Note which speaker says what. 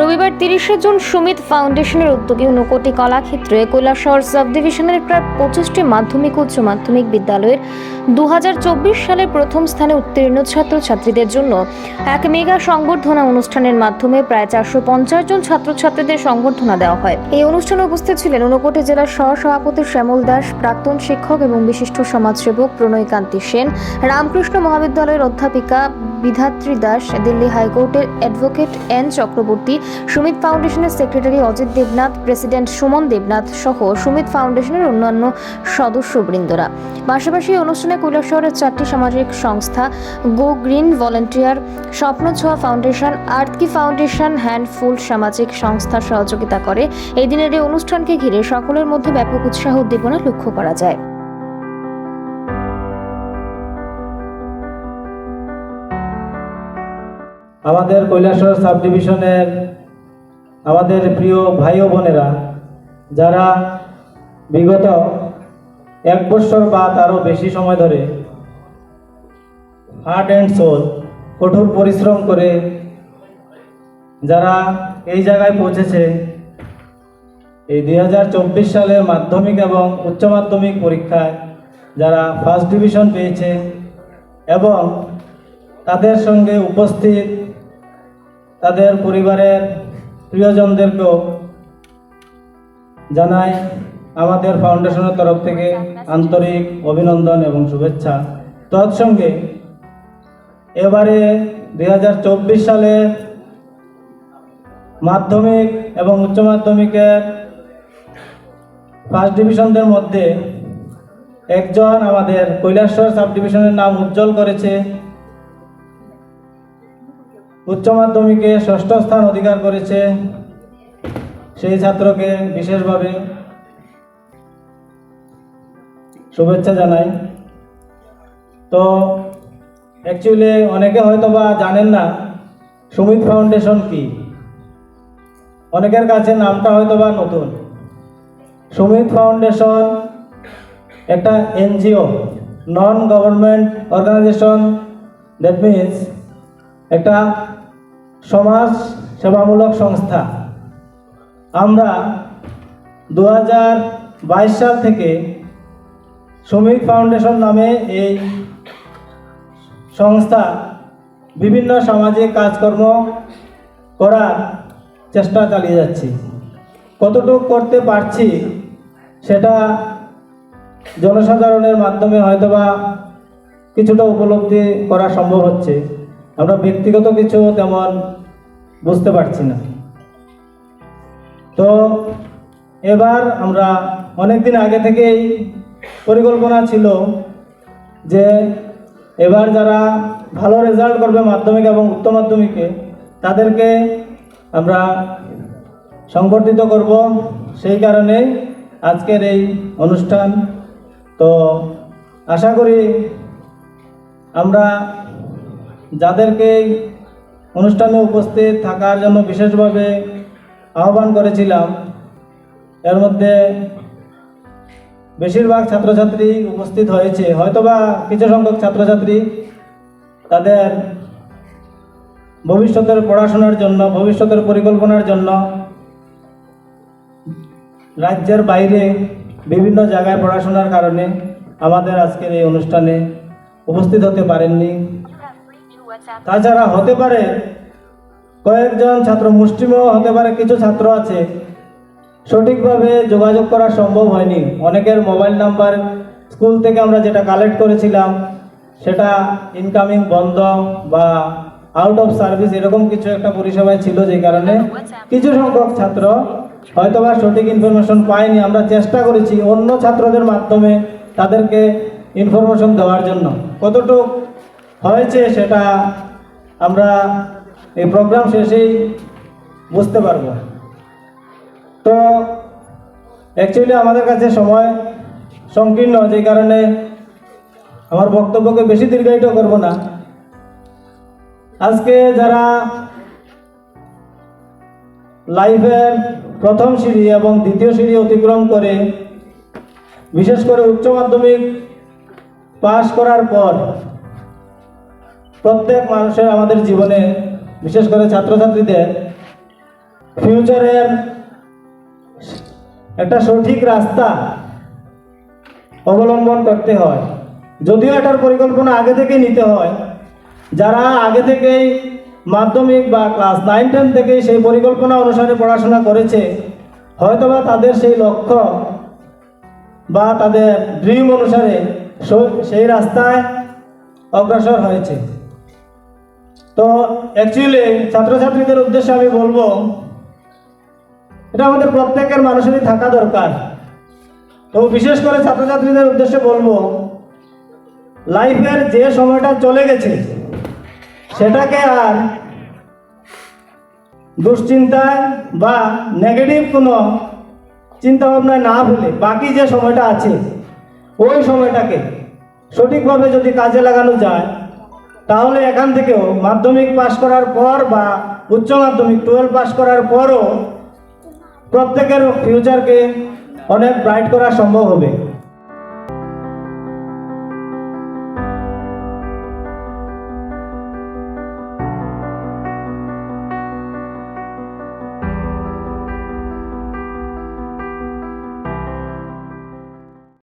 Speaker 1: রবিবার তিরিশে জুন সুমিত ফাউন্ডেশনের উদ্যোগে ঊনকোটি কলাক্ষেত্রে কৈলাসহর সাব ডিভিশনের প্রায় পঁচিশটি মাধ্যমিক উচ্চ মাধ্যমিক বিদ্যালয়ের দু সালে প্রথম স্থানে উত্তীর্ণ ছাত্রছাত্রীদের জন্য এক মেগা সংবর্ধনা অনুষ্ঠানের মাধ্যমে প্রায় চারশো পঞ্চাশ জন ছাত্রছাত্রীদের সংবর্ধনা দেওয়া হয়। এই অনুষ্ঠানে উপস্থিত ছিলেন ঊনকোটি জেলার সহসভাপতি শ্যামল দাস, প্রাক্তন শিক্ষক এবং বিশিষ্ট সমাজসেবক প্রণয়কান্তি সেন, রামকৃষ্ণ মহাবিদ্যালয়ের অধ্যাপিকা বিধাত্রী দাস দিল্লি হাইকোর্টের অ্যাডভোকেট এন চক্রবর্তী, সুমিত ফাউন্ডেশনের সেক্রেটারি অজিত দেবনাথ, প্রেসিডেন্ট সুমন দেবনাথ সহ সুমিত ফাউন্ডেশনের অন্যান্য সদস্যবৃন্দরা। পাশাপাশি অনুষ্ঠানে কৈলাসহরের চারটি সামাজিক সংস্থা, গো গ্রিন ভলেন্টিয়ার স্বপ্ন ছোঁয়া ফাউন্ডেশন আর্থকি ফাউন্ডেশন, হ্যান্ডফুল সামাজিক সংস্থা সহযোগিতা করে। এই দিনের এই অনুষ্ঠানকে ঘিরে সকলের মধ্যে ব্যাপক উৎসাহ উদ্দীপনা লক্ষ্য করা যায়।
Speaker 2: আমাদের কৈলাসহর সাব ডিভিশনের আমাদের প্রিয় ভাই ও বোনেরা, যারা বিগত এক বছর বা তারও বেশি সময় ধরে হার্ট অ্যান্ড সোল কঠোর পরিশ্রম করে যারা এই জায়গায় পৌঁছেছে, এই দুই হাজার চব্বিশ সালের মাধ্যমিক এবং উচ্চ মাধ্যমিক পরীক্ষায় যারা ফার্স্ট ডিভিশন পেয়েছে এবং তাদের সঙ্গে উপস্থিত তাদের পরিবারের প্রিয়জনদেরকেও জানাই আমাদের ফাউন্ডেশনের তরফ থেকে আন্তরিক অভিনন্দন এবং শুভেচ্ছা। তৎসঙ্গে এবারে দু হাজার চব্বিশ সালে মাধ্যমিক এবং উচ্চ মাধ্যমিকের ফার্স্ট ডিভিশনদের মধ্যে একজন আমাদের কৈলাসহর সাব ডিভিশনের নাম উজ্জ্বল করেছে। উচ্চ মাধ্যমিকে ষষ্ঠ স্থান অধিকার করেছে সেই ছাত্রকে বিশেষভাবে শুভেচ্ছা জানাই। তো অ্যাকচুয়ালি অনেকে হয়তো বা জানেন না, সুমিত ফাউন্ডেশন কি? অনেকের কাছে নামটা হয়তো বা নতুন। সুমিত ফাউন্ডেশন একটা NGO non government organisation that means একটা সমাজ সেবামূলক সংস্থা। আমরা দু হাজার বাইশ সাল থেকে শ্রমিক ফাউন্ডেশন নামে এই সংস্থা বিভিন্ন সামাজিক কাজকর্ম করার চেষ্টা চালিয়ে যাচ্ছি। কতটুকু করতে পারছি সেটা জনসাধারণের মাধ্যমে হয়তোবা কিছুটা উপলব্ধি করা সম্ভব হচ্ছে। আমরা ব্যক্তিগত কিছু তেমন বুঝতে পারছি না। তো এবার আমরা অনেক দিন আগে থেকেই পরিকল্পনা ছিল যে এবার যারা ভালো রেজাল্ট করবে মাধ্যমিক এবং উচ্চ মাধ্যমিকে, তাদেরকে আমরা সংবর্ধিত করব। সেই কারণে আজকের এই অনুষ্ঠান। তো আশা করি আমরা যাদেরকে অনুষ্ঠানে উপস্থিত থাকার জন্য বিশেষভাবে আহ্বান করেছিলাম, এর মধ্যে বেশিরভাগ ছাত্রছাত্রী উপস্থিত হয়েছে। হয়তোবা কিছু সংখ্যক ছাত্রছাত্রী তাদের ভবিষ্যতের পড়াশোনার জন্য, ভবিষ্যতের পরিকল্পনার জন্য রাজ্যের বাইরে বিভিন্ন জায়গায় পড়াশোনার কারণে আমাদের আজকের এই অনুষ্ঠানে উপস্থিত হতে পারেননি। তাছাড়া হতে পারে, কয়েকজন ছাত্র, মুষ্টিমেয় হতে পারে, কিছু ছাত্র আছে, সঠিকভাবে যোগাযোগ করা সম্ভব হয়নি। অনেকের মোবাইল নাম্বার, স্কুল থেকে আমরা যেটা কালেক্ট করেছিলাম, সেটা ইনকামিং বন্ধ বা আউট অফ সার্ভিস এরকম কিছু একটা পরিষেবায় ছিল যে কারণে কিছু সংখ্যক ছাত্র হয়তোবা সঠিক ইনফরমেশন পায়নি। আমরা চেষ্টা করেছি অন্য ছাত্রদের মাধ্যমে তাদেরকে ইনফরমেশন দেওয়ার জন্য। কতটুক হয়েছে সেটা আমরা এই প্রোগ্রাম শেষেই বুঝতে পারব। তো অ্যাকচুয়ালি আমাদের কাছে সময় সংকীর্ণ, যে কারণে আমার বক্তব্যকে বেশি দীর্ঘায়িত করব না। আজকে যারা লাইফের প্রথম সিঁড়ি এবং দ্বিতীয় সিঁড়ি অতিক্রম করে, বিশেষ করে উচ্চ মাধ্যমিক পাশ করার পর প্রত্যেক মানুষের আমাদের জীবনে, বিশেষ করে ছাত্রছাত্রীদের ফিউচারের একটা সঠিক রাস্তা অবলম্বন করতে হয়। যদিও এটার পরিকল্পনা আগে থেকেই নিতে হয়, যারা আগে থেকেই মাধ্যমিক বা ক্লাস নাইন টেন থেকেই সেই পরিকল্পনা অনুসারে পড়াশোনা করেছে, হয়তোবা তাদের সেই লক্ষ্য বা তাদের ড্রিম অনুসারে সেই রাস্তায় অগ্রসর হয়েছে। তো অ্যাকচুয়ালি ছাত্রছাত্রীদের উদ্দেশ্যে আমি বলব, এটা আমাদের প্রত্যেকের মানুষেরই থাকা দরকার। তো বিশেষ করে ছাত্রছাত্রীদের উদ্দেশ্যে বলব, লাইফের যে সময়টা চলে গেছে, সেটাকে আর দুশ্চিন্তায় বা নেগেটিভ কোনো চিন্তাভাবনায় না ভুলে বাকি যে সময়টা আছে, ওই সময়টাকে সঠিকভাবে যদি কাজে লাগানো যায় তাহলে এখান থেকেও মাধ্যমিক পাশ করার পর বা উচ্চ মাধ্যমিক টুয়েলভ পাশ করার পরও প্রত্যেকের ফিউচারকে অনেক ব্রাইট করা সম্ভব হবে।